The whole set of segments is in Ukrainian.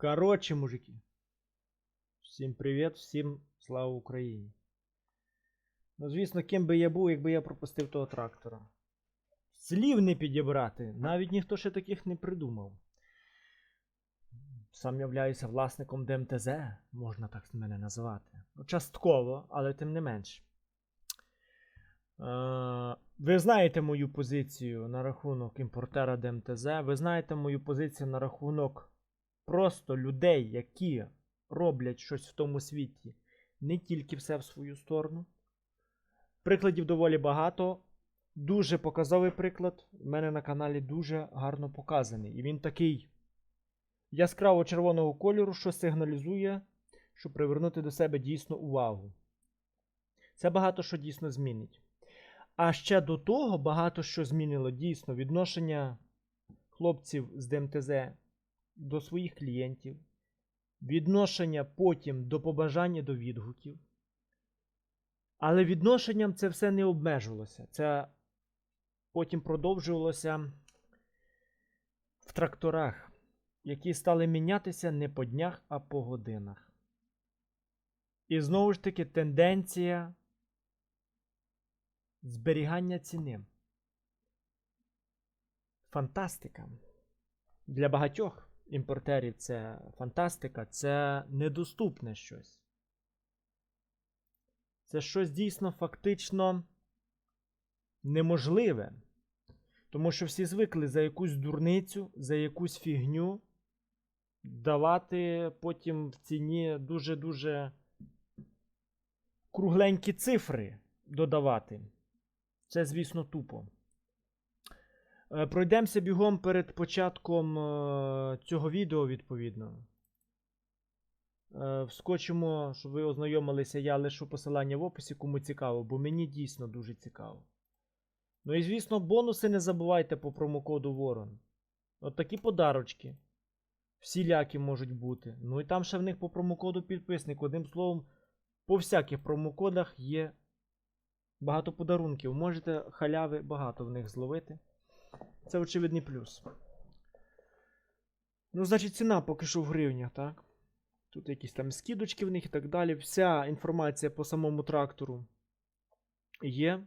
Коротше, мужики. Всім привіт, всім слава Україні. Ну, звісно, ким би я був, якби я пропустив того трактора. Слів не підібрати. Навіть ніхто ще таких не придумав. Сам являюся власником ДМТЗ, можна так мене називати. Ну, частково, але тим не менш. Е, ви знаєте мою позицію на рахунок імпортера ДМТЗ. Ви знаєте мою позицію на рахунок просто людей, які роблять щось в тому світі, не тільки все в свою сторону. Прикладів доволі багато. Дуже показовий приклад. У мене на каналі дуже гарно показаний. І він такий яскраво червоного кольору, що сигналізує, щоб привернути до себе дійсно увагу. Це багато що дійсно змінить. А ще до того багато що змінило дійсно відношення хлопців з ДМТЗ до своїх клієнтів, відношення потім до побажань і до відгуків. Але відношенням це все не обмежувалося. Це потім продовжувалося в тракторах, які стали мінятися не по днях, а по годинах. І знову ж таки тенденція зберігання ціни. Фантастика. Для багатьох імпортерів це фантастика, це недоступне щось. Це щось дійсно фактично неможливе. Тому що всі звикли за якусь дурницю, за якусь фігню давати потім в ціні дуже-дуже кругленькі цифри додавати. Це, звісно, тупо. Е, Пройдемося бігом перед початком е, цього відео, відповідно. Е, Вскочимо, щоб ви ознайомилися, я лишу посилання в описі, кому цікаво, бо мені дійсно дуже цікаво. Ну і звісно, бонуси не забувайте по промокоду Ворон. От такі подарочки. Всілякі можуть бути. Ну і там ще в них по промокоду підписник. Одним словом, по всяких промокодах є багато подарунків. Можете халяви багато в них зловити. Це очевидний плюс. Ну, значить, ціна поки що в гривнях, так? Тут якісь там скидочки в них і так далі. Вся інформація по самому трактору є.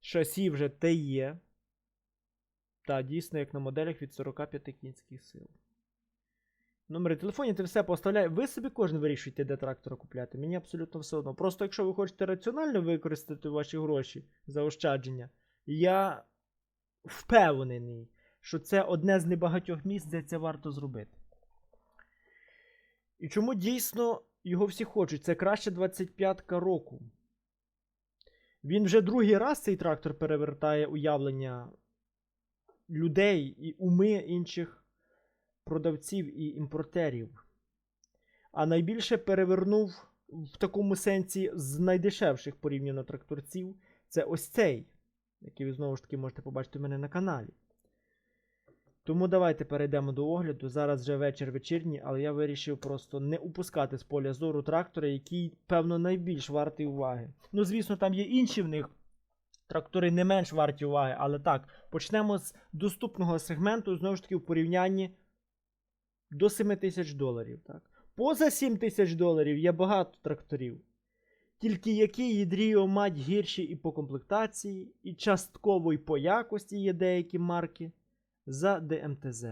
Шасі вже те є. Та, дійсно, як на моделях від 45 кінських сил. Номери телефонів, ти все поставляє. Ви собі кожен вирішуєте, де трактора купляти. Мені абсолютно все одно. Просто якщо ви хочете раціонально використати ваші гроші за ощадження, я впевнений, що це одне з небагатьох місць, де це варто зробити. І чому дійсно його всі хочуть? Це краще 25-ка року. Він вже другий раз цей трактор перевертає уявлення людей і уми інших продавців і імпортерів. А найбільше перевернув в такому сенсі з найдешевших порівняно тракторців. Це ось цей, який ви знову ж таки можете побачити у мене на каналі. Тому давайте перейдемо до огляду. Зараз вже вечір вечірній, але я вирішив просто не упускати з поля зору трактора, який, певно, найбільш вартий уваги. Ну, звісно, там є інші в них трактори не менш варті уваги, але так, почнемо з доступного сегменту, знову ж таки, в порівнянні до 7 тисяч доларів. Так. Поза 7 тисяч доларів є багато тракторів. Тільки які ядріо мать гірші і по комплектації, і частково і по якості є деякі марки за ДМТЗ.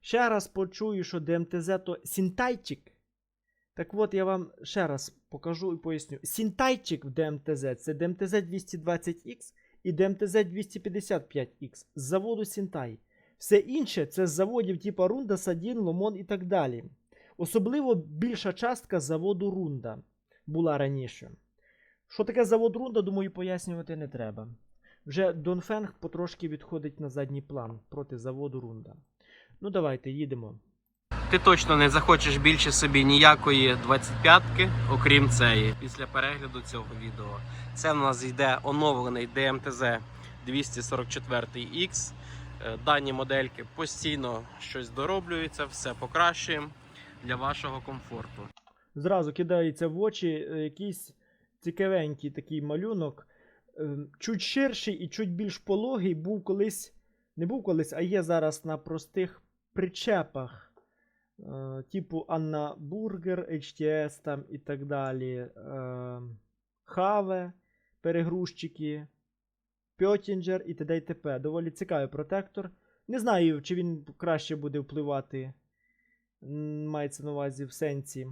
Ще раз почую, що ДМТЗ то сінтайчик. Так от я вам ще раз покажу і поясню. Сінтайчик в ДМТЗ це ДМТЗ 220X і ДМТЗ 255X з заводу Сінтай. Все інше це з заводів типу Рунда, Садін, Ломон і так далі. Особливо більша частка заводу Рунда була раніше. Що таке завод Рунда, думаю, пояснювати не треба. Вже Донфенг потрошки відходить на задній план проти заводу Рунда. Ну, давайте їдемо. Ти точно не захочеш більше собі ніякої 25-ки, окрім цієї, після перегляду цього відео. Це в нас йде оновлений DMTZ 244X. Е, Дані модельки постійно щось дороблюється, все покращуємо для вашого комфорту. Зразу кидається в очі е, якийсь цікавенький такий малюнок. Е, Чуть ширший і чуть більш пологий був колись. Не був колись, а є зараз на простих причепах е, типу Анна Бургер, HTS там і так далі. Хаве, перегрузчики, Пьотінджер і т.д. і т.п. Доволі цікавий протектор. Не знаю, чи він краще буде впливати, мається на увазі в сенсі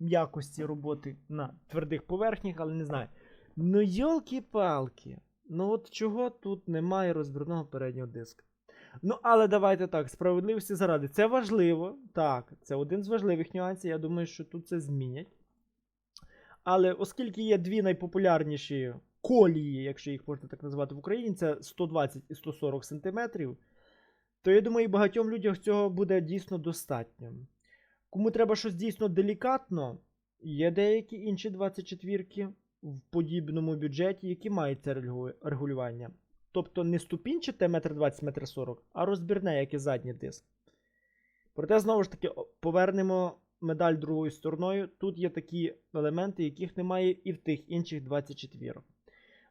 якості роботи на твердих поверхнях, але не знаю. Ну, йолки-палки. Ну от чого тут немає розбірного переднього диска? Ну, але давайте так, справедливості заради. Це важливо. Так, це один з важливих нюансів. Я думаю, що тут це змінять. Але оскільки є дві найпопулярніші колії, якщо їх можна так назвати в Україні, це 120 і 140 см, то я думаю, багатьом людям цього буде дійсно достатньо. Кому треба щось дійсно делікатно, є деякі інші 24-ки в подібному бюджеті, які мають це регулювання. Тобто не ступінчате 1,20 1,40 м, а розбірне, як і задній диск. Проте, знову ж таки, повернемо медаль другою стороною. Тут є такі елементи, яких немає і в тих інших 24.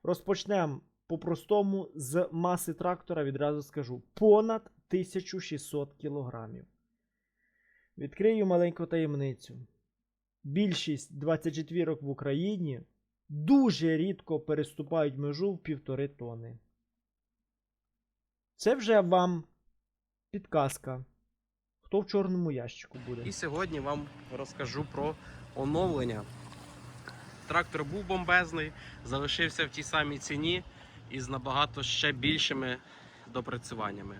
Розпочнемо по-простому з маси трактора, відразу скажу, понад 1600 кг. Відкрию маленьку таємницю. Більшість 24 в Україні дуже рідко переступають межу в півтори тони. Це вже вам підказка. Хто в чорному ящику буде? І сьогодні вам розкажу про оновлення. Трактор був бомбезний, залишився в тій самій ціні і з набагато ще більшими допрацюваннями.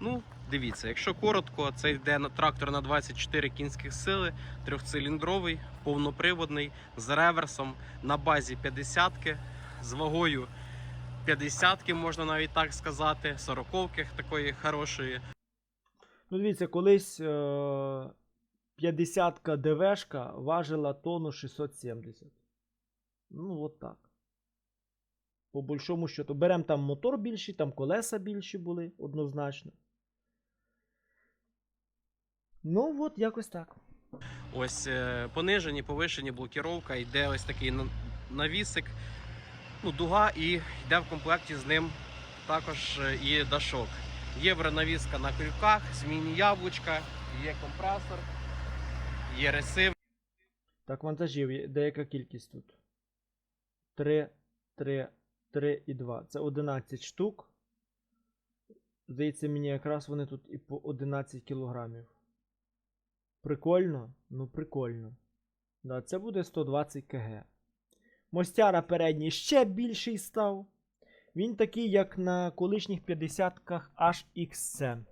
Ну, дивіться, якщо коротко, це йде трактор на 24 кінських сили, трьохциліндровий, повноприводний, з реверсом на базі 50 з вагою 50 можна навіть так сказати, 40 такої хорошої. Ну, дивіться, колись е- 50-ка ДВшка важила тонну 670. Ну, от так. По большому счету. Беремо там мотор більший, там колеса більші були, однозначно. Ну, от якось так. Ось е, понижені, повишені блокіровка, йде ось такий навісик, ну, дуга, і йде в комплекті з ним також е, і дашок. Євронавіска на крюках, змінні яблучка, є компресор, є ресив. Так, вантажів, деяка кількість тут. 3, 3, 3 і 2. Це 11 штук. Здається, мені якраз вони тут і по 11 кілограмів. Прикольно? Ну, прикольно. Да, це буде 120 кг. Мостяра передній ще більший став. Він такий, як на колишніх 50-ках HXC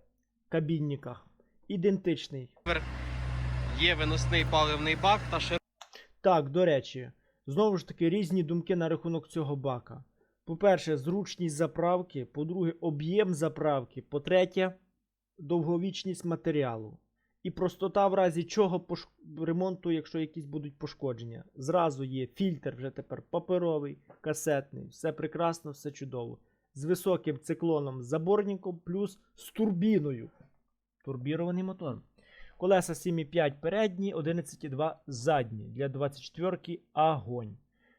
кабінниках. Ідентичний. Є виносний паливний бак та широкий Так, до речі, знову ж таки різні думки на рахунок цього бака. По-перше, зручність заправки, по-друге, об'єм заправки, по-третє, довговічність матеріалу. І простота в разі чого пош... ремонту, якщо якісь будуть пошкодження. Зразу є фільтр вже тепер паперовий, касетний, все прекрасно, все чудово. З високим циклоном заборником, плюс з турбіною. Турбірований мотор. Колеса 7,5 передні, 11,2 задні. Для 24-ки огонь.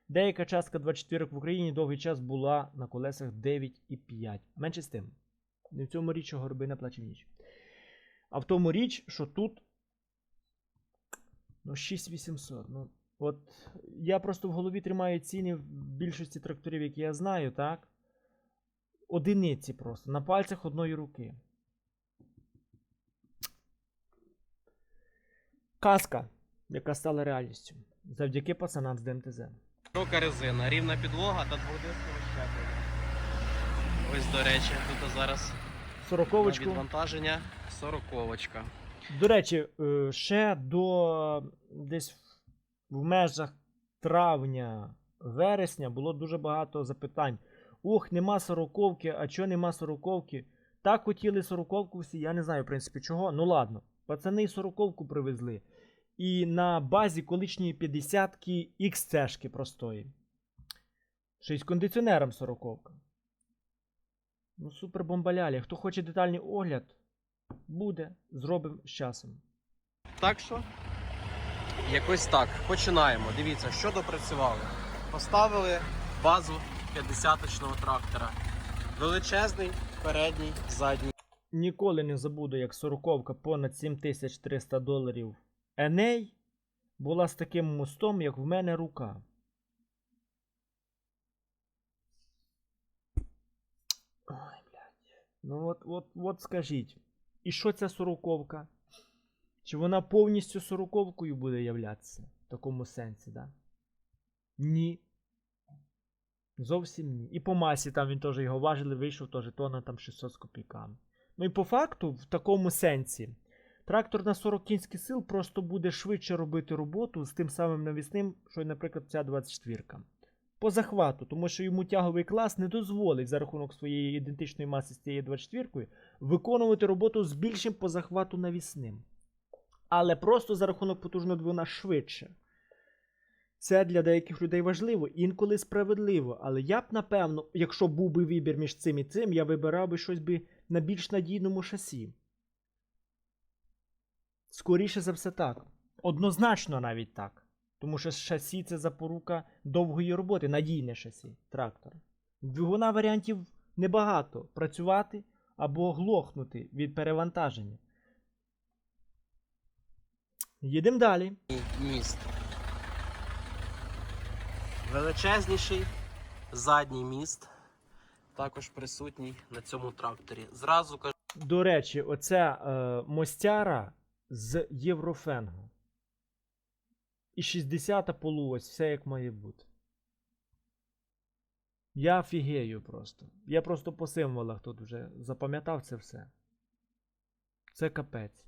Деяка частка 24 в Україні довгий час була на колесах 9,5. Менше з тим. Не в цьому річ, горби не плаче ніч. А в тому річ, що тут. Ну, 6800. Ну, от я просто в голові тримаю ціни в більшості тракторів, які я знаю, так? Одиниці просто. На пальцях одної руки. Казка, яка стала реальністю. Завдяки пацанам з ДМТЗ. Широка резина, рівна підлога та дводискове щеплення. Ось, до речі, тут зараз на Сороковочку. відвантаження сороковочка. До речі, е, ще до десь в межах травня, вересня було дуже багато запитань. Ох, нема сороковки, а чого нема сороковки? Так хотіли сороковку всі, я не знаю, в принципі, чого. Ну ладно, пацани сороковку привезли. І на базі колишньої 50-ки XC-шки простої. Ще й з кондиціонером сороковка. Ну, супер бомбалялі. Хто хоче детальний огляд, буде, зробимо з часом. Так що, якось так. Починаємо. Дивіться, що допрацювали. Поставили базу 50-точного трактора. Величезний, передній, задній. ніколи не забуду, як сороковка понад 7300 доларів Еней була з таким мостом, як в мене рука. Ой, блядь. Ну от, от, от скажіть. І що ця сороковка? Чи вона повністю сороковкою буде являтися в такому сенсі, да? Ні. Зовсім ні. І по масі там він теж його важили, вийшов теж тонна там 600 з копійками. Ну і по факту, в такому сенсі, трактор на 40 кінських сил просто буде швидше робити роботу з тим самим навісним, що й, наприклад, ця 24 По захвату, тому що йому тяговий клас не дозволить за рахунок своєї ідентичної маси з цією 24 виконувати роботу з більшим по захвату навісним. Але просто за рахунок потужного двигуна швидше. Це для деяких людей важливо, інколи справедливо. Але я б, напевно, якщо був би вибір між цим і цим, я вибирав би щось би на більш надійному шасі. Скоріше за все так. Однозначно навіть так. Тому що шасі це запорука довгої роботи, надійне шасі трактора. Двигуна варіантів небагато. Працювати або глохнути від перевантаження. Їдемо далі. міст. Величезніший задній міст також присутній на цьому тракторі. Зразу кажу, До речі, оця е, мостяра з Єврофенгу. І 60-та полуось, все як має бути. Я фігею просто. Я просто по символах тут вже запам'ятав це все. Це капець.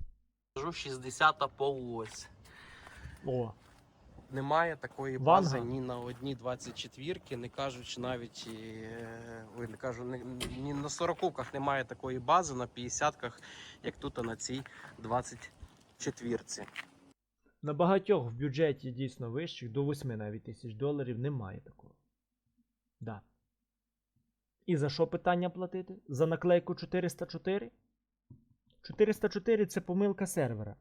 Кажу 60-та полуось. О, Немає такої Ванга? бази ні на одній 24-ки, не кажучи навіть і, е, ой, не кажу, ні на 40-ках немає такої бази на 50-ках, як тут на цій 24-ці. На багатьох в бюджеті дійсно вищих, до 8 навіть тисяч доларів немає такого. Да. І за що питання платити? За наклейку 404? 404 це помилка сервера.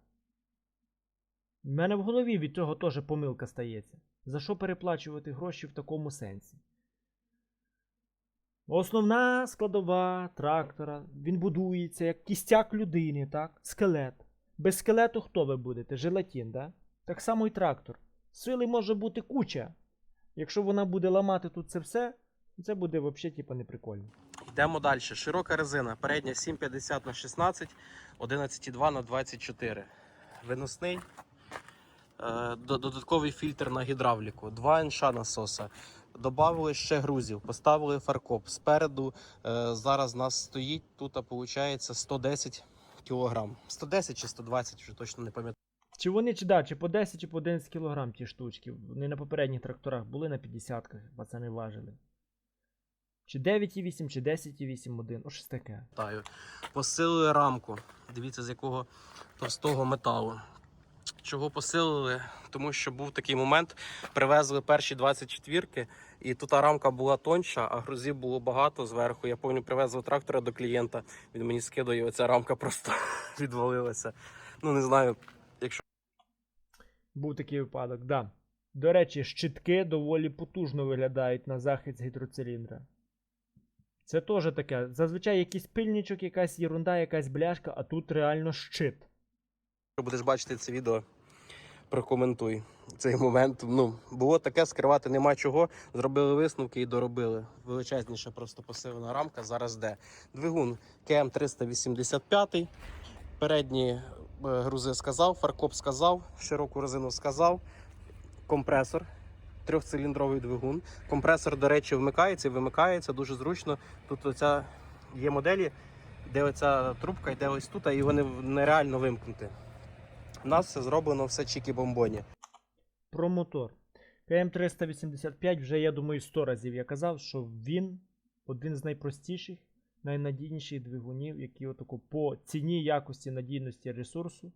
У мене в голові від цього теж помилка стається. За що переплачувати гроші в такому сенсі? Основна складова трактора, він будується як кістяк людини, так? Скелет. Без скелету хто ви будете? Желатін, да? Так само і трактор. Сили може бути куча. Якщо вона буде ламати тут це все, це буде взагалі типа неприкольно. Йдемо далі. Широка резина. Передня 750 на 16, 11,2 на 24. Виносний. Е, Додатковий фільтр на гідравліку. Два інша насоса. Добавили ще грузів, поставили фаркоп. Спереду е, зараз нас стоїть тут, виходить, 110 кг. 110 чи 120, вже точно не пам'ятаю. Чи вони чи да, чи по 10, чи по 11 кілограм ті штучки. Вони на попередніх тракторах були на 50-ках, пацани важили. Чи 9,8, чи 10,8 один. О, щось таке. Посилили рамку. Дивіться, з якого товстого металу. Чого посилили? Тому що був такий момент, привезли перші 24-ки, і тут рамка була тонша, а грузів було багато зверху. Я пам'ятаю, привезли трактора до клієнта. Він мені скидає, оця рамка просто відвалилася. Ну не знаю, Був такий випадок, да. До речі, щитки доволі потужно виглядають на захист гідроциліндра. Це теж таке. Зазвичай якийсь пильничок, якась єрунда, якась бляшка, а тут реально щит. Якщо будеш бачити це відео, прокоментуй цей момент. Ну, було таке, скривати нема чого. Зробили висновки і доробили. Величезніша просто посилена рамка. Зараз де. Двигун КМ 385. Передні е, грузи сказав, фаркоп сказав, широку резину сказав. Компресор. Трьохциліндровий двигун. Компресор, до речі, вмикається і вимикається дуже зручно. Тут оця є моделі, де оця трубка йде ось тут, і його нереально вимкнути. У нас все зроблено все чікі-бомбоні. Про мотор. КМ385 вже, я думаю, 100 разів я казав, що він один з найпростіших, найнадійніших двигунів, які отако по ціні, якості, надійності ресурсу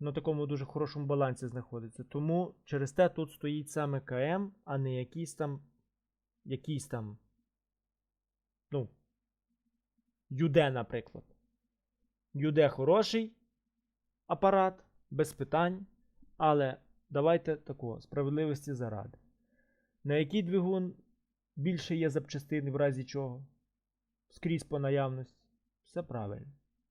на такому дуже хорошому балансі знаходиться. Тому через те тут стоїть саме КМ, а не якийсь там. Якийсь там. Ну. Юде, наприклад. Юде хороший апарат, без питань. Але давайте такого, справедливості заради. На який двигун більше є запчастин в разі чого? Скрізь по наявності. Все правильно.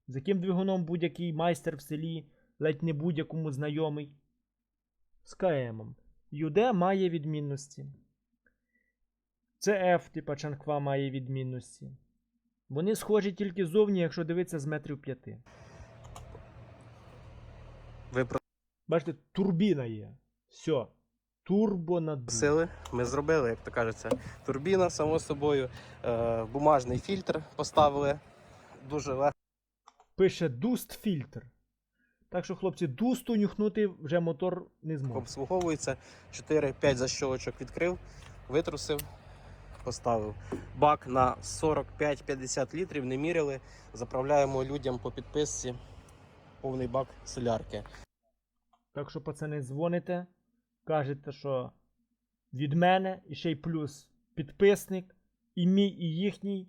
З яким двигуном будь-який майстер в селі, ледь не будь-якому знайомий. З КМом. Юде має відмінності. CF, типа Чанква, має відмінності. Вони схожі тільки зовні, якщо дивитися з метрів п'яти. Ви Бачите, турбіна є. Все. Турбонадув. просили, ми зробили, як то кажеться, турбіна, само собою, е, бумажний фільтр поставили. Дуже легко Пише дуст фільтр. Так що, хлопці, дусту нюхнути вже мотор не зможе. обслуговується. 4-5 защолочок відкрив, витрусив, поставив. Бак на 45-50 літрів, не міряли. Заправляємо людям по підписці повний бак солярки. Так що, пацани, дзвоните, кажете, що від мене, і ще й плюс підписник, і мій, і їхній.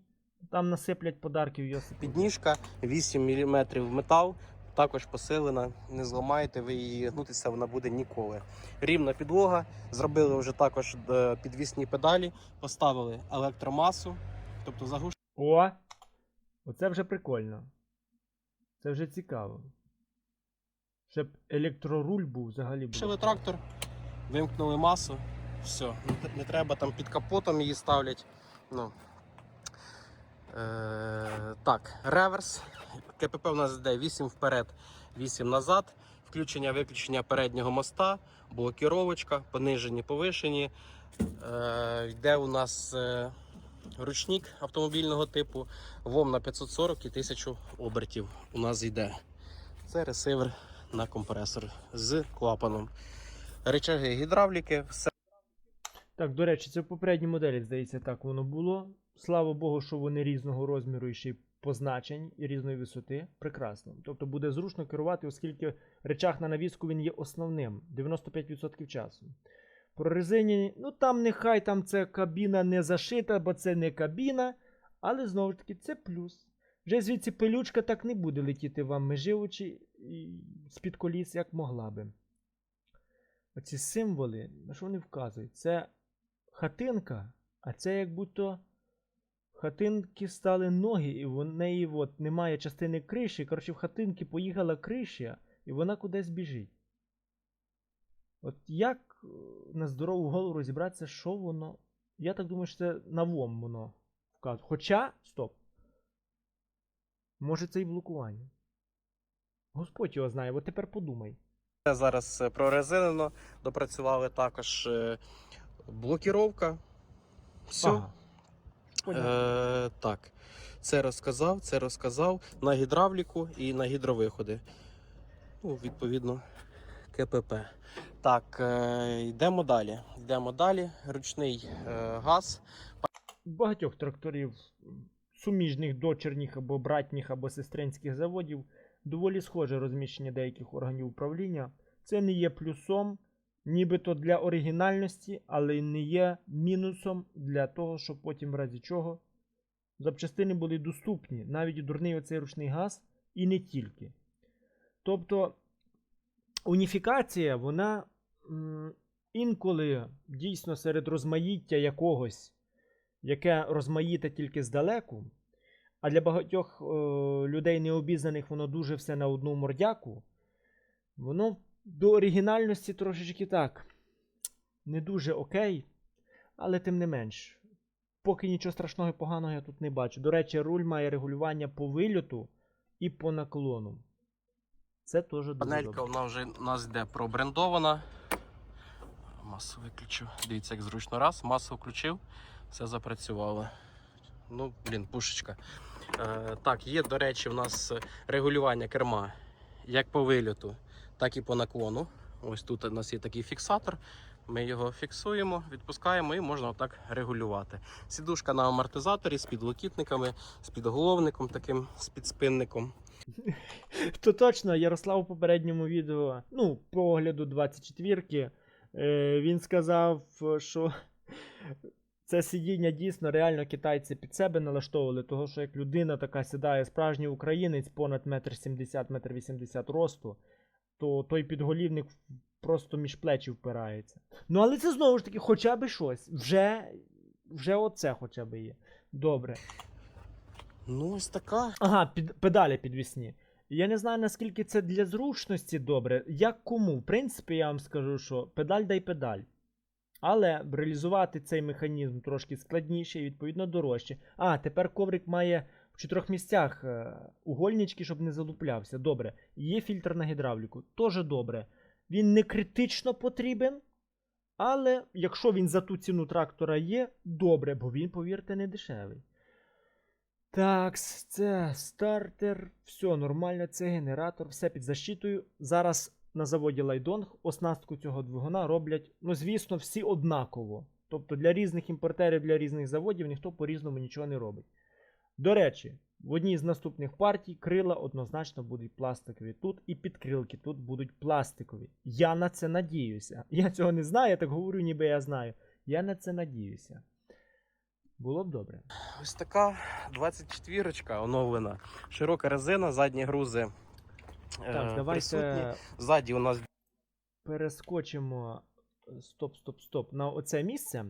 Там насиплять подарків Йосипу. Підніжка 8 мм метал, також посилена. Не зламаєте ви її, гнутися вона буде ніколи. Рівна підлога. Зробили вже також е, підвісні педалі, поставили електромасу, тобто заглушили О! Оце вже прикольно. Це вже цікаво. Щоб електроруль був взагалі. було. трактор, вимкнули масу. Все, не треба там під капотом її ставлять. Ну. Е, так, реверс. КПП у нас йде 8 вперед, 8 назад. Включення виключення переднього моста, блокіровочка, понижені, повишені. Е, йде у нас е, ручник автомобільного типу, ВОМ на 540 і 1000 обертів у нас йде. Це ресивер на компресор з клапаном. Речаги гідравліки, все Так, до речі, це в попередній моделі, здається, так воно було. Слава Богу, що вони різного розміру і ще й позначень і різної висоти. Прекрасно. Тобто буде зручно керувати, оскільки речах на навіску він є основним 95% часу. Про резині, ну там нехай там ця кабіна не зашита, бо це не кабіна, але знову ж таки це плюс. Вже звідси пилючка так не буде летіти вам межи очі з-під коліс, як могла би. Оці символи, на що вони вказують? Це хатинка, а це як будто хатинки стали ноги, і в неї от немає частини криші. Коротше, в хатинки поїхала криша, і вона кудись біжить. От як е, на здорову голову розібратися, що воно. Я так думаю, що це навом воно вказує. Хоча, стоп. Може це і блокування. Господь його знає, от тепер подумай. зараз е, прорезинено. Допрацювали також е, блокіровка. Все. Ага. Е, так. Це розказав, це розказав на гідравліку і на гідровиходи. Ну, відповідно, КПП. Так, е, йдемо далі. Йдемо далі. Ручний е, газ. багатьох тракторів суміжних дочерніх або братніх або сестринських заводів доволі схоже розміщення деяких органів управління. Це не є плюсом, нібито для оригінальності, але не є мінусом для того, щоб потім в разі чого запчастини були доступні, навіть дурний оцей ручний газ, і не тільки. Тобто уніфікація, вона інколи дійсно серед розмаїття якогось яке розмаїте тільки здалеку, а для багатьох е, людей необізнаних воно дуже все на одну мордяку, воно до оригінальності трошечки так. Не дуже окей, але тим не менш. Поки нічого страшного і поганого я тут не бачу. До речі, руль має регулювання по вильоту і по наклону. Це теж дуже Панелька вона вже у нас йде пробрендована. Масу виключу. Дивіться, як зручно раз, масу включив, все запрацювало. Ну, блін, пушечка. Е, так, є, до речі, у нас регулювання керма як по вильоту, так і по наклону. Ось тут у нас є такий фіксатор. Ми його фіксуємо, відпускаємо і можна отак регулювати. Сідушка на амортизаторі з підлокітниками, з підголовником таким, з підспинником. То точно, Ярослав у попередньому відео, ну, по огляду 24-ки, е, він сказав, що це сидіння дійсно реально китайці під себе налаштовували, того що як людина така сідає, справжній українець понад 1,70 метр 80 росту, то той підголівник просто між плечі впирається. Ну, але це знову ж таки, хоча б щось. Вже, вже оце хоча б є. Добре. Ну, ось така. Ага, під, педалі підвісні. Я не знаю, наскільки це для зручності добре. Як кому? В принципі, я вам скажу, що педаль дай педаль. Але реалізувати цей механізм трошки складніше і відповідно дорожче. А, тепер коврик має в чотирьох місцях е, угольнички, щоб не залуплявся. Добре. Є фільтр на гідравліку. Тоже добре. Він не критично потрібен. Але якщо він за ту ціну трактора є, добре, бо він, повірте, не дешевий. Так, це стартер, все нормально, це генератор, все під защитою. Зараз на заводі Лайдонг оснастку цього двигуна роблять, ну, звісно, всі однаково. Тобто для різних імпортерів, для різних заводів ніхто по-різному нічого не робить. До речі, в одній з наступних партій крила однозначно будуть пластикові тут, і підкрилки тут будуть пластикові. Я на це надіюся. Я цього не знаю, я так говорю, ніби я знаю. Я на це надіюся. Було б добре. Ось така 24 оновлена. Широка резина, задні грузи. Е, Так, давайте присутні. Ззаді у нас перескочимо. е, Стоп, стоп, стоп. На оце місце.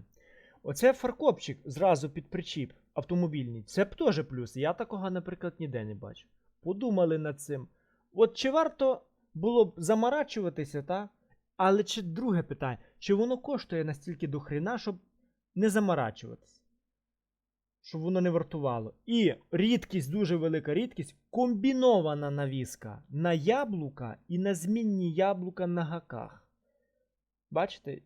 Оце фаркопчик зразу під причіп автомобільний. Це б теж плюс. Я такого, наприклад, ніде не бачу. Подумали над цим. От чи варто було б заморачуватися, та? Але чи друге питання, чи воно коштує настільки до хрена, щоб не заморачуватися? Щоб воно не вартувало. І рідкість, дуже велика рідкість, комбінована навіска на яблука і на змінні яблука на гаках. Бачите,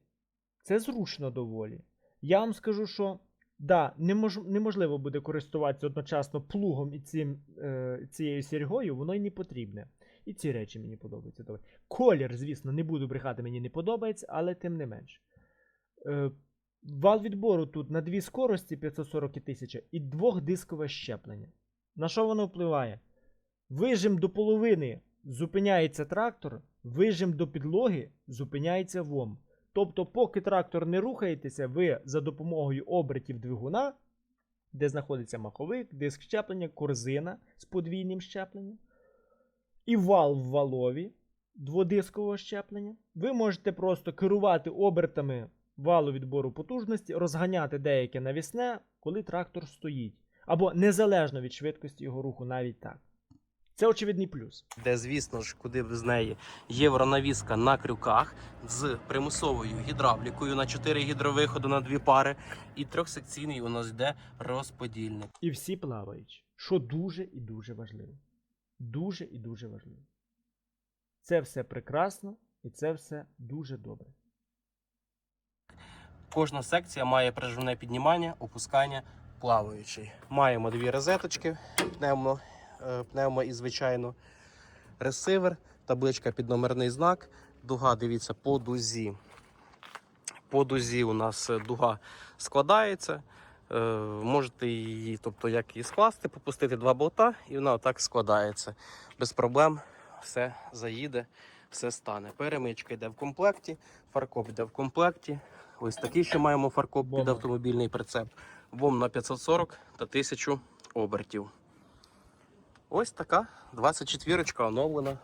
це зручно доволі. Я вам скажу, що да, немож, неможливо буде користуватися одночасно плугом і цим, е, цією сіргою, воно й не потрібне. І ці речі мені подобаються. Колір, звісно, не буду брехати, мені не подобається, але тим не менш. Е, вал відбору тут на дві скорості 540 і 1000 і двохдискове щеплення. На що воно впливає? Вижим до половини зупиняється трактор, вижим до підлоги зупиняється ВОМ. Тобто, поки трактор не рухаєтеся, ви за допомогою обертів двигуна, де знаходиться маховик, диск щеплення, корзина з подвійним щепленням, і вал в валові дводискового щеплення, ви можете просто керувати обертами валу відбору потужності, розганяти деяке навісне, коли трактор стоїть. Або незалежно від швидкості його руху, навіть так. Це очевидний плюс. де, звісно ж, куди без неї, євронавіска на крюках з примусовою гідравлікою на 4 гідровиходи на дві пари. І трьохсекційний у нас йде розподільник. І всі плаваючі, що дуже і дуже важливо. Дуже і дуже важливо. Це все прекрасно і це все дуже добре. Кожна секція має прижимне піднімання, опускання, плаваючий. Маємо дві розеточки, пневмо, е, пневмо і звичайно ресивер, табличка під номерний знак. Дуга, дивіться, по дузі. По дузі у нас е, дуга складається. Е, Можете її, тобто як її скласти, попустити два болта, і вона отак складається. Без проблем все заїде, все стане. Перемичка йде в комплекті, фаркоп йде в комплекті. Ось такий ще маємо фаркоп під автомобільний прицеп. ВОМ на 540 та 1000 обертів. Ось така 24 оновлена.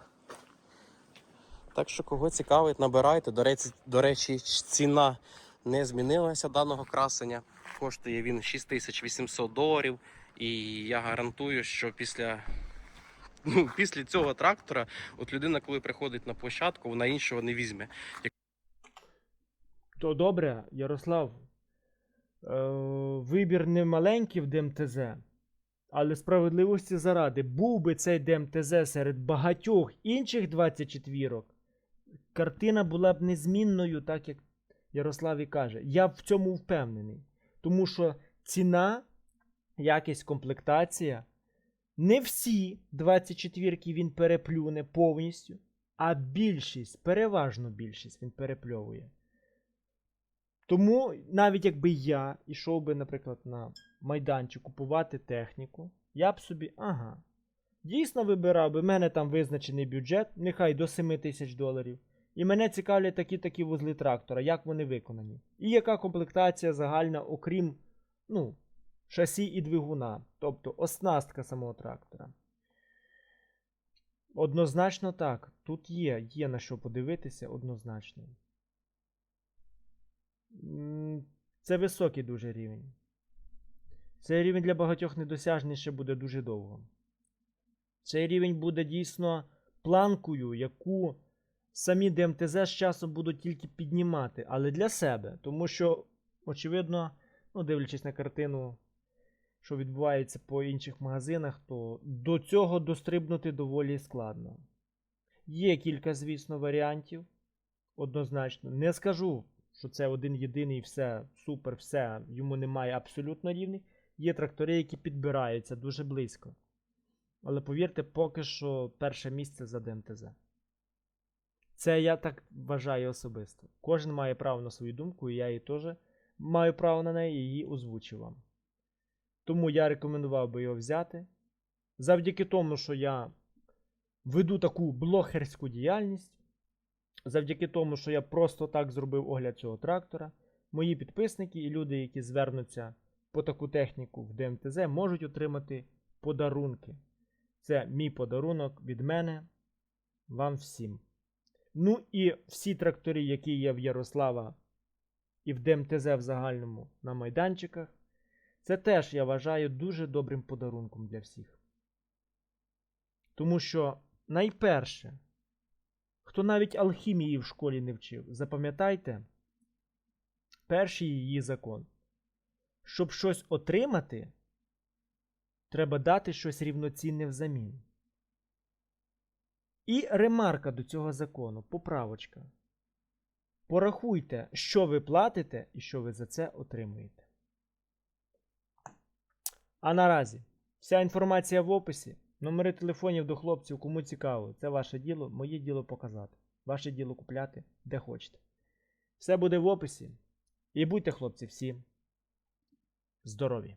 Так що, кого цікавить, набирайте. До речі, до речі, ціна не змінилася даного красення. Коштує він 6800 доларів. І я гарантую, що після, ну, після цього трактора, от людина, коли приходить на площадку, вона іншого не візьме. То добре, Ярослав. Е, вибір не маленький в ДМТЗ, але справедливості заради, був би цей ДМТЗ серед багатьох інших 24 картина була б незмінною, так як Ярослав і каже. Я в цьому впевнений. Тому що ціна, якість комплектація. Не всі 24-ки він переплюне повністю, а більшість, переважно більшість він перепльовує. Тому навіть якби я йшов би, наприклад, на майданчик купувати техніку, я б собі, ага, дійсно вибирав би, в мене там визначений бюджет, нехай до 7 тисяч доларів. І мене цікавлять такі-такі вузли трактора, як вони виконані. І яка комплектація загальна, окрім ну, шасі і двигуна, тобто оснастка самого трактора. Однозначно так. Тут є, є на що подивитися, однозначно. Це високий дуже рівень. Цей рівень для багатьох недосяжний ще буде дуже довго. Цей рівень буде дійсно планкою, яку самі ДМТЗ з часом будуть тільки піднімати, але для себе. Тому що, очевидно, ну, дивлячись на картину, що відбувається по інших магазинах, то до цього дострибнути доволі складно. Є кілька, звісно, варіантів. Однозначно. Не скажу, що це один єдиний, все, супер, все, йому немає абсолютно рівний. Є трактори, які підбираються дуже близько. Але повірте, поки що перше місце за ДМТЗ. Це я так вважаю особисто. Кожен має право на свою думку, і я її теж маю право на неї і її озвучу вам. Тому я рекомендував би його взяти. Завдяки тому, що я веду таку блогерську діяльність, завдяки тому, що я просто так зробив огляд цього трактора, мої підписники і люди, які звернуться по таку техніку в ДМТЗ, можуть отримати подарунки. Це мій подарунок від мене вам всім. Ну і всі трактори, які є в Ярослава і в ДМТЗ в загальному на майданчиках, це теж я вважаю дуже добрим подарунком для всіх. Тому що найперше, хто навіть алхімії в школі не вчив, запам'ятайте перший її закон. Щоб щось отримати, треба дати щось рівноцінне взамін. І ремарка до цього закону, поправочка. Порахуйте, що ви платите і що ви за це отримуєте. А наразі вся інформація в описі. Номери телефонів до хлопців, кому цікаво. Це ваше діло, моє діло показати. Ваше діло купляти де хочете. Все буде в описі. І будьте, хлопці, всі здорові!